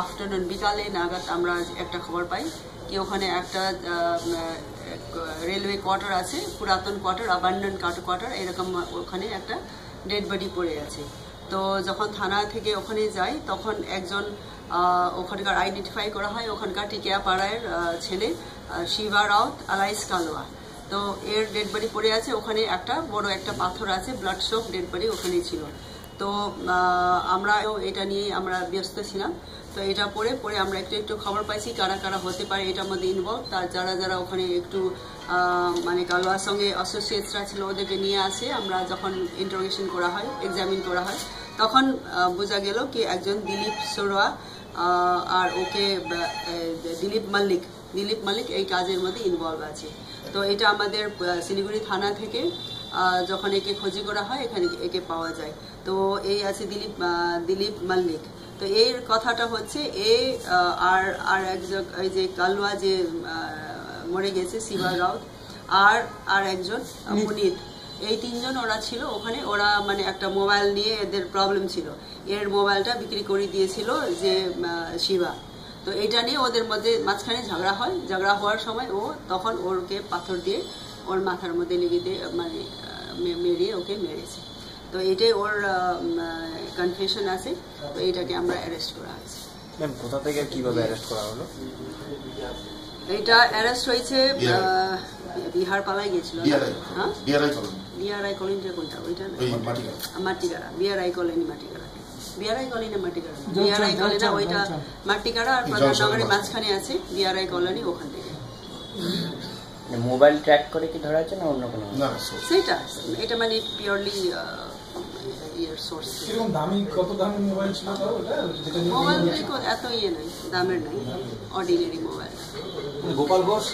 Afternoon বিকালে নাগাদ আমরা একটা খবর পাই কি ওখানে একটা রেলওয়ে কোয়ার্টার আছে, পুরাতন কোয়ার্টার আবান্ডন কোয়ার্টার এরকম ওখানে একটা ডেড বডি পড়ে আছে। তো যখন থানা থেকে ওখানে যাই, তখন একজন ওখানকার আইডেন্টিফাই করা হয়, ওখানকার টিকিয়া পাড়ায় ছেলে শিবা রাউত আলাইস কালোয়া। তো এর ডেড বডি পড়ে আছে, ওখানে একটা বড় একটা পাথর আছে ব্লাড শোক ডেড বডি ওখানেই ছিল। তো আমরা এটা নিয়ে আমরা ব্যস্ত ছিলাম। তো এটা পরে পরে আমরা একটু একটু খবর পাইছি কারা কারা হতে পারে এটার মধ্যে ইনভলভ তার যারা যারা ওখানে একটু মানে কালোয়ার সঙ্গে অ্যাসোসিয়েটসরা ছিল ওদেরকে নিয়ে আসে, আমরা যখন ইন্টারোগেশন করা হয় এক্সামিন করা হয়, তখন বোঝা গেল কি একজন দিলীপ সরোয়া আর ওকে দিলীপ মল্লিক দিলীপ মল্লিক এই কাজের মধ্যে ইনভলভ আছে। তো এটা আমাদের শিলিগুড়ি থানা থেকে যখন একে খোঁজি করা হয় এখানে একে পাওয়া যায়। তো এই আছে দিলীপ দিলীপ মল্লিক। তো এর কথাটা হচ্ছে এ আর আর একজন এই যে কালুয়া যে মরে গেছে শিবা রাউত আর আর একজন পুনিত এই তিনজন ওরা ছিল, ওখানে ওরা মানে একটা মোবাইল নিয়ে এদের প্রবলেম ছিল। এর মোবাইলটা বিক্রি করে দিয়েছিল যে শিবা। তো এটা নিয়ে ওদের মধ্যে মাঝখানে ঝগড়া হয়। ঝগড়া হওয়ার সময় ও তখন ওরকে পাথর দিয়ে ওর মাথার মধ্যে লেগে দিয়ে মানে মেরিয়ে ওকে মেরেছে। তো এটাই ওর কনফেশন আছে। তো এটাকে আমরা অ্যারেস্ট করা হয়েছে। কোথা থেকে কীভাবে অ্যারেস্ট করা হলো? এটা অ্যারেস্ট হয়েছে বিহার পালায় গেছিল বিআরআই হ্যাঁ? কলোনি। বিআরআই কলোনিটা কোনটা? ওইটা Matigara. BRI colony Matigara. BRI colony Matigara. BRI colony না ওইটা মাটিগাড়া আর প্রধাননগরের মাঝখানে আছে বিআরআই কলোনি ওখান থেকে। মোবাইল ট্র্যাক করে কি ধরা আছে না অন্য কোনো। সেটা এটা মানে পিওরলি ইয়ের সোর্স কীরকম দামি কত দামি মোবাইল ছিল তাও? ওটা যেটা মোবাইল এত ইয়ে নাই দামের নাই অর্ডিনারি মোবাইল গোপাল ঘোষ?